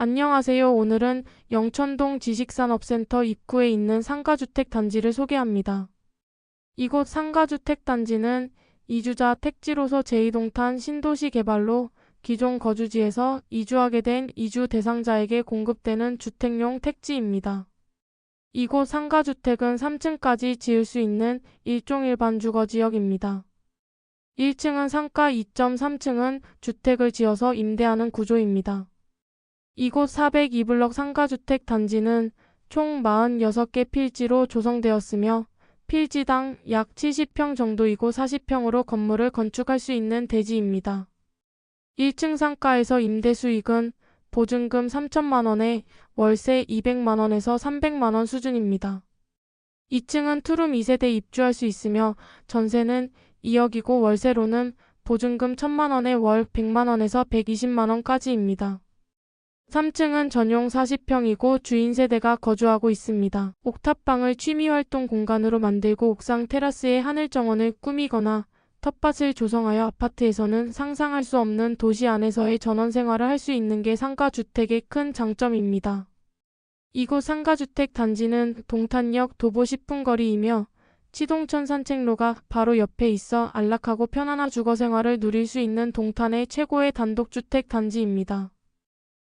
안녕하세요. 오늘은 영천동 지식산업센터 입구에 있는 상가주택 단지를 소개합니다. 이곳 상가주택 단지는 이주자 택지로서 제2동탄 신도시 개발로 기존 거주지에서 이주하게 된 이주 대상자에게 공급되는 주택용 택지입니다. 이곳 상가주택은 3층까지 지을 수 있는 일종 일반 주거 지역입니다. 1층은 상가 2.3층은 주택을 지어서 임대하는 구조입니다. 이곳 402블럭 상가주택 단지는 총 46개 필지로 조성되었으며 필지당 약 70평 정도이고 40평으로 건물을 건축할 수 있는 대지입니다. 1층 상가에서 임대 수익은 보증금 3천만 원에 월세 200만 원에서 300만 원 수준입니다. 2층은 투룸 2세대 입주할 수 있으며 전세는 2억이고 월세로는 보증금 1천만 원에 월 100만 원에서 120만 원까지입니다. 3층은 전용 40평이고 주인 세대가 거주하고 있습니다. 옥탑방을 취미활동 공간으로 만들고 옥상 테라스에 하늘 정원을 꾸미거나 텃밭을 조성하여 아파트에서는 상상할 수 없는 도시 안에서의 전원 생활을 할 수 있는 게 상가주택의 큰 장점입니다. 이곳 상가주택 단지는 동탄역 도보 10분 거리이며 치동천 산책로가 바로 옆에 있어 안락하고 편안한 주거 생활을 누릴 수 있는 동탄의 최고의 단독주택 단지입니다.